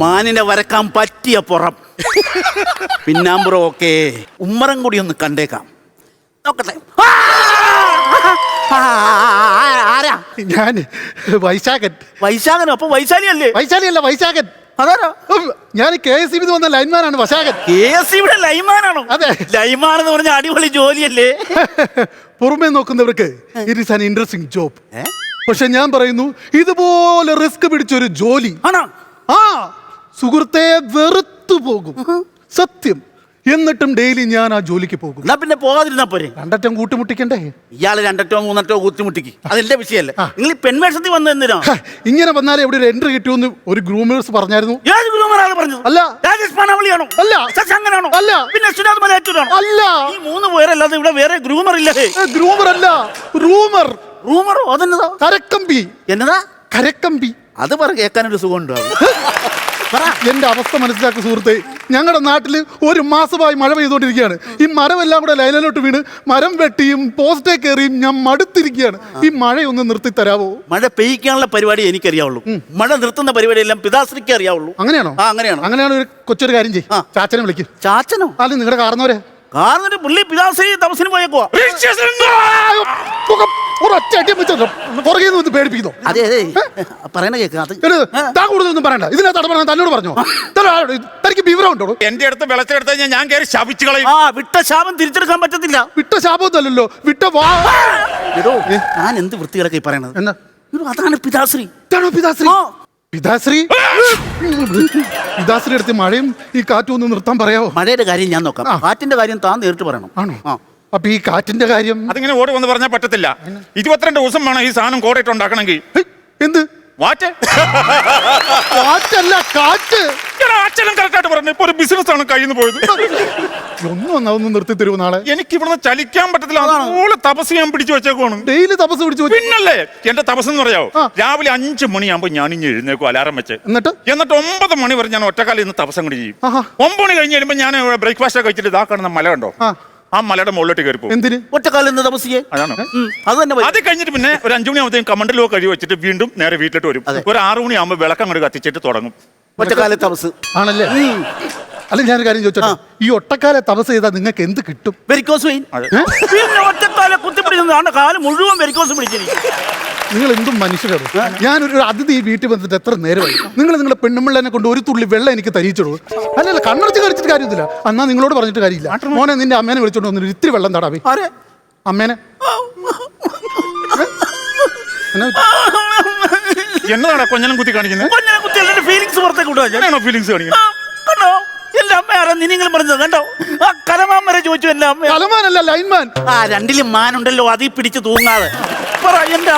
മാനിനെ വരക്കാൻ പറ്റിയ പുറം. പിന്നാമ്പുറം ഒക്കെ ഉമ്മറം കൂടി ഒന്ന് കണ്ടേക്കാം. നോക്കട്ടെ. ആരാ? ഞാൻ വൈശാഖൻ. വൈശാഖനോ? അപ്പൊ വൈശാലി അല്ലേ വൈശാലി അല്ല വൈശാഖൻ. അതാരോ? ഞാൻ കെ എസ് ഇ വന്ന ലൈൻമാനാണ് വശാഖൻ. കെ എസ് ഇവിടെ ലൈൻമാനാണോ? അതെ. ലൈൻമാൻ എന്ന് പറഞ്ഞ അടിപൊളി ജോലിയല്ലേ? പുറമേ നോക്കുന്നവർക്ക് it is an interesting job? പക്ഷെ ഞാൻ പറയുന്നു ഇതുപോലെ റിസ്ക് പിടിച്ചൊരു ജോലി. ആണോ? ആ. സുഹൃത്തെ വെറുത്തു പോകും. സത്യം. എന്നിട്ടും ഡെയിലി ഞാൻ ആ ജോലിക്ക് പോകും. എന്നാ പിന്നെ പോകാതിരുന്നാ പോരെ? രണ്ടറ്റം കൂട്ടുമുട്ടിക്കണ്ടേ? ഇയാൾ രണ്ടറ്റോ മൂന്നറ്റോ കൂത്തിമുട്ടിക്ക് അതെന്റെ വിഷയല്ലേ. നിങ്ങൾ ഈ പെൺവേഷത്തിൽ വന്നു എന്തിനാ? ഹ, ഇങ്ങനെ വന്നാലേ എവിടെ ഒരു എൻട്രി കിട്ടുമെന്ന് ഒരു ഗ്രൂമേഴ്സ് പറഞ്ഞായിരുന്നു. ഏത് ഗുരുമാരാണ് പറഞ്ഞത്? അല്ല. രാജേഷ് അല്ല. ശശാങ്കനാണോ? അല്ല. പിന്നെ സുനാഥ് മലയാറ്റൂരാണോ അല്ല. ഈ മൂന്ന് പേരല്ലാതെ ഇവിടെ വേറെ ഗ്രൂമർ ഇല്ലേ. ഗ്രൂമർ അല്ല. റൂമർ റൂമറോ അതെന്നതാ? കരക്കമ്പി. എന്നതാ? കരക്കമ്പി. അത് പറ കേൾക്കാനൊരു സുഖം ഉണ്ടാവും എന്റെ അവസ്ഥ മനസ്സിലാക്കുക സുഹൃത്തെ. ഞങ്ങളുടെ നാട്ടിൽ ഒരു മാസമായി മഴ പെയ്തുകൊണ്ടിരിക്കുകയാണ്. ഈ മരമെല്ലാം കൂടെ ലൈനിലോട്ട് വീണ് മരം വെട്ടിയും പോസ്റ്റേ കയറിയും ഞാൻ മടുത്തിരിക്കുകയാണ്. ഈ മഴയൊന്ന് നിർത്തി തരാവോ? മഴ പെയ്യിക്കാനുള്ള പരിപാടി എനിക്കറിയാവുള്ളൂ. മഴ നിർത്തുന്ന പരിപാടി എല്ലാം പിതാശ്രീക്ക് അറിയാവുള്ളൂ. അങ്ങനെയാണോ? ആ അങ്ങനെയാണോ. അങ്ങനെയാണ് ഒരു കൊച്ചൊരു കാര്യം ചെയ്യും. ചാച്ചനെ വിളിക്കും. ചാച്ചനോ? അല്ല നിങ്ങളുടെ കാരണവരെ കാരണം പുള്ളി പിതാശ്രീ തപസിന് പോയേക്കുവാ. ഒരൊറ്റ അടിയം വെച്ചോ പുറകെ നിന്ന് പേടിപ്പിക്കുന്നു. അതെ അതെ. പറയണ കേക്ക്. അത് താൻ കൂടുതലൊന്നും പറയണ്ട. ഇതിനകത്ത് അടപറയാൻ തന്നോട് പറഞ്ഞു? തനിക്ക് വിവരം ഉണ്ടോ? എന്റെ അടുത്ത് കഴിഞ്ഞാൽ ഞാൻ കയറി ശപിച്ചു കളയും. ആ വിട്ട ശാപം തിരിച്ചെടുക്കാൻ പറ്റത്തില്ല. വിട്ട ശാപമൊന്നുമല്ലല്ലോ. വിട്ട വാ. എടോ ഞാൻ എന്ത് വൃത്തികളൊക്കെ പറയണത്? എന്നാ അതാണ് പിതാശ്രീ. പിതാശ്രീ. പിതാശ്രീ? പിതാശ്രീ എടുത്ത് മഴയും ഈ കാറ്റും ഒന്ന് നിർത്താൻ പറയാമോ മഴയുടെ കാര്യം ഞാൻ നോക്കാം. കാറ്റിന്റെ കാര്യം താൻ നേരിട്ട് പറയണം. ആണോ? ആ. അപ്പൊ ഈ കാറ്റിന്റെ കാര്യം അതിങ്ങനെ ഓടി വന്ന് പറഞ്ഞാൽ പറ്റത്തില്ല. ഇരുപത്തിരണ്ട് ദിവസം വേണം ഈ സാധനം കോടയിട്ട് ഉണ്ടാക്കണമെങ്കിൽ എന്ത്? വാറ്റ്? കാറ്റല്ല കാറ്റ്. അച്ഛനും കറക്റ്റായിട്ട് പറഞ്ഞു. ഇപ്പൊ ഒരു ബിസിനസ് ആണ് കയ്യിൽ നിന്ന് പോയത്. ഒന്നും ഒന്ന് അതൊന്ന് നിർത്തി തരുമോ നാളെ? എനിക്ക് ഇവിടുന്ന് ചലിക്കാൻ പറ്റത്തില്ല. അതുപോലെ തപസ് ഞാൻ പിടിച്ചു വെച്ചേക്കുവാണ്. ഡെയിലി തപസ് പിടിച്ചു പിന്നല്ലേ എന്റെ തപസ് എന്ന് പറയാവോ. രാവിലെ അഞ്ചു മണിയാകുമ്പോ ഞാൻ ഇനി എഴുന്നേക്കും അലാറം വെച്ച്. എന്നിട്ട്? എന്നിട്ട് ഒമ്പത് മണി വരെ ഞാൻ ഒറ്റക്കാലം ഇന്ന് തപസം കൂടി ചെയ്യും. ഒമ്പത് മണി കഴിഞ്ഞ് കഴിയുമ്പോൾ ഞാൻ ബ്രേക്ക്ഫാസ്റ്റ് ഒക്കെ കഴിച്ചിട്ട് ഇതാക്കണം മല ഉണ്ടോ ആ. മലയുടെ മുകളിലോട്ട് കയറി പോകും. എന്തിന്? ഒറ്റക്കാലം എന്ന് താമസിക്കേ? അതാണ്? അത് തന്നെ അത് കഴിഞ്ഞിട്ട് പിന്നെ ഒരു അഞ്ചു മണിയാകുമ്പോഴത്തേക്കും കമണ്ടലോ കഴിവ് വെച്ചിട്ട് വീണ്ടും നേരെ വീട്ടിലോട്ട് വരും. ഒരു ആറു മണിയാകുമ്പോൾ വിളക്കം അങ്ങോട്ട് കത്തിച്ചിട്ട് തുടങ്ങും. ഒറ്റക്കാല തപസ് ആണല്ലേ? അല്ല ഞാനൊരു കാര്യം ചോദിച്ചോട്ടെ? ഈ ഒട്ടക്കാലെ തപസ് ചെയ്താൽ നിങ്ങൾക്ക് എന്ത് കിട്ടും? വെരിക്കോസ്? പിന്നെ ഒറ്റക്കാല കുത്തിപ്പിടിക്കുന്നത് ആണ് കാൽ മുഴുവൻ വെരിക്കോസ് പിടിച്ചിരിക്കും നിങ്ങൾ എന്തും മനുഷ്യരാണ് ഞാനൊരു അതിഥി വീട്ടിൽ വന്നിട്ട് എത്ര നേരമായി? നിങ്ങൾ നിങ്ങളുടെ പെണ്ണുമ്പിള്ളനെ കൊണ്ട് ഒരു തുള്ളി വെള്ളം എനിക്ക് തരിച്ചുള്ളൂ അല്ല അല്ല കണ്ണടച്ച് കഴിച്ചിട്ട് കാര്യമില്ല. എന്നാ നിങ്ങളോട് പറഞ്ഞിട്ട് കാര്യമില്ല. മോനെ നിന്റെ അമ്മേനെ വിളിച്ചോണ്ട് വന്നിട്ട് ഇത്തിരി വെള്ളം തടാവേ ആരെ? അമ്മേനെ. എന്നാ എന്നതാണ് കൊഞ്ഞനം കുത്തി കാണിക്കുന്നത് കൊഞ്ഞനം കുത്തി എന്റെ ഫീലിങ്സ് പുറത്തേക്ക് വിടുക ഞാൻ. ഫീലിങ്സ് കാണിക്കുന്നത് കണ്ടോ? എന്റെ അമ്മ ആരാ? നിങ്ങൾ പറഞ്ഞത് കണ്ടോ? ആ കലമാൻ വരെ ചോദിച്ചു എന്റെ അമ്മ. കലമാനല്ല ലൈൻമാൻ. ആ രണ്ടിലും മാനുണ്ടല്ലോ അതിൽ പിടിച്ച് തൂങ്ങാതെ. പറ എന്റെ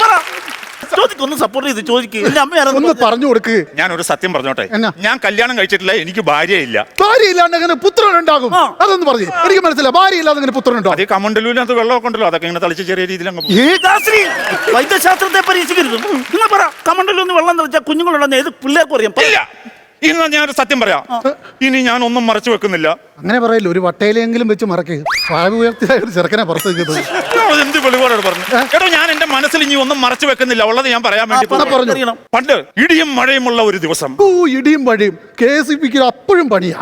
പറ. ചോദിക്കൊന്ന് സപ്പോർട്ട് ചെയ്ത് ചോദിക്കുക എന്റെ അമ്മ ഒന്ന് പറഞ്ഞു കൊടുക്ക്. ഞാൻ ഒരു സത്യം പറഞ്ഞോട്ടെ. എന്നാ? ഞാൻ കല്യാണം കഴിച്ചിട്ടില്ല എനിക്ക് ഭാര്യയില്ല. ഭാര്യ ഇല്ലാണ്ട് അങ്ങനെ പുത്രൻ ഉണ്ടാകും ആ. അതൊന്ന് പറഞ്ഞു. എനിക്ക് മനസ്സിലായി. ഭാര്യ ഇല്ലാതെ അങ്ങനെ പുത്രൻ ഉണ്ടാകും അത് കമണ്ടലൂരിനകത്ത് വെള്ളമൊക്കെ ഉണ്ടല്ലോ അതൊക്കെ ഇങ്ങനെ തളിച്ച് ചെറിയ രീതിയിൽ അങ്ങ് പോകും. വൈദ്യശാസ്ത്രത്തെ പരീക്ഷിക്കരുത്. നിങ്ങൾ പറ കമണ്ടലൊന്ന് വെള്ളം തെളിച്ചാൽ കുഞ്ഞുങ്ങളുണ്ടെന്ന് ഏത് പിള്ളേർക്കും അറിയാം. പറ. ഇല്ല. ഇന്ന് ഞാൻ ഒരു സത്യം പറയാം. ഇനി ഞാൻ ഒന്നും മറച്ചു വെക്കുന്നില്ല. അങ്ങനെ പറയല്ലോ ഒരു വട്ടയിലെങ്കിലും വെച്ച് മറക്കുക ഉയർത്തിയ ഒരു ചെറുക്കനെ പുറത്ത് എന്ത് വെളിപാടാണ് പറഞ്ഞു കേട്ടോ ഞാൻ എന്റെ മനസ്സിൽ ഇനി ഒന്നും മറച്ചു വെക്കുന്നില്ല. ഉള്ളത് ഞാൻ പറയാൻ വേണ്ടി പറഞ്ഞു. പണ്ട് ഇടിയും മഴയും ഉള്ള ഒരു ദിവസം. ഓ ഇടിയും മഴയും. കെ അപ്പോഴും പണിയാ.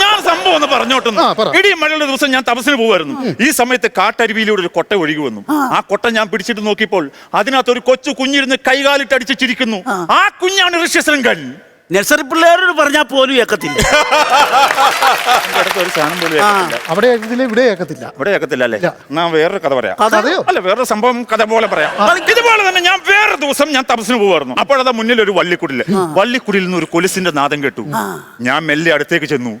ഞാൻ സംഭവം ഒന്ന് പറഞ്ഞോട്ടുന്നു. ഇടിയും മഴയുള്ള ദിവസം ഞാൻ തപസ്സിന് പോകുമായിരുന്നു. ഈ സമയത്ത് കാട്ടരുവിയിലൂടെ ഒരു കൊട്ട ഒഴുകി വന്നു. ആ. കൊട്ട ഞാൻ പിടിച്ചിട്ട് നോക്കിയപ്പോൾ അതിനകത്ത് ഒരു കൊച്ചു കുഞ്ഞിരുന്ന് കൈകാലിട്ട് അടിച്ച് ചിരിക്കുന്നു. ആ. കുഞ്ഞാണ് ഋഷ്യശൃംഖൻ നഴ്സറി പിള്ളേരോട് പറഞ്ഞാൽ പോലും ഏക്കത്തില്ല. ഒരു സാധനം പോലും ഏക്കത്തില്ല. അവിടെ ഏക്കത്തില്ല ഇവിടെ ഏക്കത്തില്ല. ഇവിടെ ഏക്കത്തില്ല അല്ലേ. ഞാൻ വേറൊരു കഥ പറയാം. കഥയോ അല്ല വേറൊരു സംഭവം കഥ പോലെ പറയാം. ഇതുപോലെ തന്നെ ഞാൻ വേറെ ദിവസം ഞാൻ തപസ്സിന് പോവായിരുന്നു. അപ്പോഴതാ മുന്നിൽ ഒരു വള്ളിക്കുടിൽ വള്ളിക്കുടിയിൽ നിന്ന് ഒരു കൊലിസിന്റെ നാദം കേട്ടു. ഞാൻ മെല്ലെ അടുത്തേക്ക് ചെന്നു.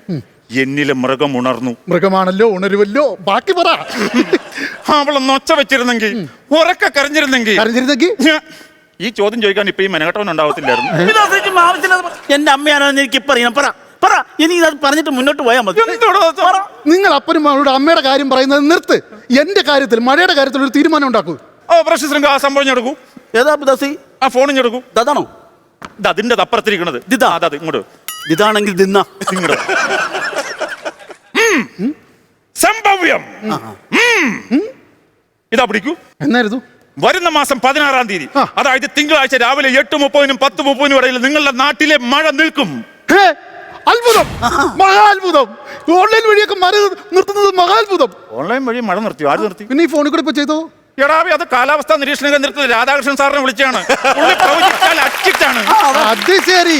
എന്നിലെ മൃഗം ഉണർന്നു. മൃഗമാണല്ലോ ഉണരുവല്ലോ ബാക്കി പറ. അവളെ നൊച്ച വെച്ചിരുന്നെങ്കിൽ ഉറക്കെ കരഞ്ഞിരുന്നെങ്കിൽ. കരഞ്ഞിരുന്നെങ്കിൽ? ഞാൻ- ഈ ചോദ്യം ചോദിക്കാൻ ഇപ്പൊ ഈ മെനകട്ടവൻ ഉണ്ടാവത്തില്ലായിരുന്നു. ആവശ്യമില്ലാതെ ആവശ്യമില്ല എന്റെ അമ്മയാണെന്ന് എനിക്ക് ഇപ്പൊ അറിയണം. പറ. പറ. എനിക്ക് അത് പറഞ്ഞിട്ട് മുന്നോട്ട് പോയാൽ മതി. പറ. നിങ്ങൾ അപ്പനും അവരുടെ അമ്മയുടെ കാര്യം പറയുന്നത് നിർത്ത്. എന്റെ കാര്യത്തിൽ മഴയുടെ കാര്യത്തിൽ ഒരു തീരുമാനം ഉണ്ടാക്കൂ. ഓ പ്രശ്ന ആ സംഭവം ഞെടുക്കൂ ഏതാ ദാസി? ആ ഫോൺ ഞെടുക്കൂ ദാണോ ഇത് അതിന്റെ അപ്പുറത്തിരിക്കണത്. ദിതാ അതെ ഇങ്ങോട്ട് ഇതാണെങ്കിൽ ദിന്ന ഇങ്ങോട്ട്. സംഭവ്യം. ഇതാ പിടിക്കൂ. എന്നായിരുന്നു? വരുന്ന മാസം പതിനാറാം തീയതി. അതായത് തിങ്കളാഴ്ച രാവിലെ എട്ട് മുപ്പതിനും പത്ത് മുപ്പതിനും ഇടയിൽ നിങ്ങളുടെ നാട്ടിലെ മഴ നിൽക്കും. ഹേ, അത്ഭുതം. മഹാത്ഭുതം. ഓൺലൈൻ വഴിയൊക്കെ മര നിർത്തുന്നത് മഹാത്ഭുതം. ഓൺലൈൻ വഴി മഴ നിർത്തി ആര് നിർത്തി? പിന്നെ ഈ ഫോണിൽ കൂടെ ഇപ്പൊ ചെയ്തോ? എടാവി അത് കാലാവസ്ഥാ നിരീക്ഷണ കേന്ദ്രത്തിൽ രാധാകൃഷ്ണൻ സാറിനെ വിളിച്ചാണ്. പുള്ളി പ്രവചിച്ചാൽ അച്ചിട്ടാണ്. അത് ശരി.